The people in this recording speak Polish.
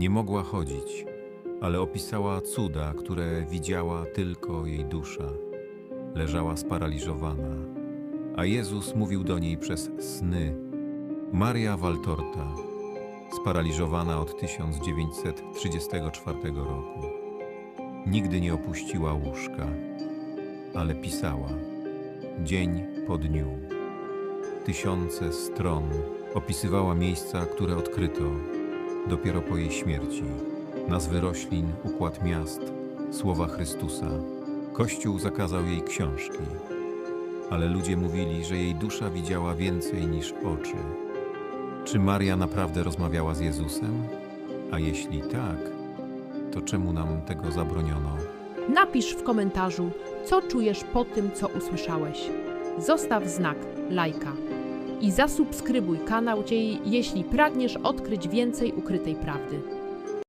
Nie mogła chodzić, ale opisała cuda, które widziała tylko jej dusza. Leżała sparaliżowana, a Jezus mówił do niej przez sny. Maria Waltorta, sparaliżowana od 1934 roku. Nigdy nie opuściła łóżka, ale pisała dzień po dniu. Tysiące stron opisywała miejsca, które odkryto dopiero po jej śmierci. Nazwy roślin, układ miast, słowa Chrystusa. Kościół zakazał jej książki, ale ludzie mówili, że jej dusza widziała więcej niż oczy. Czy Maria naprawdę rozmawiała z Jezusem? A jeśli tak, to czemu nam tego zabroniono? Napisz w komentarzu, co czujesz po tym, co usłyszałeś. Zostaw znak lajka i zasubskrybuj kanał, jeśli pragniesz odkryć więcej ukrytej prawdy.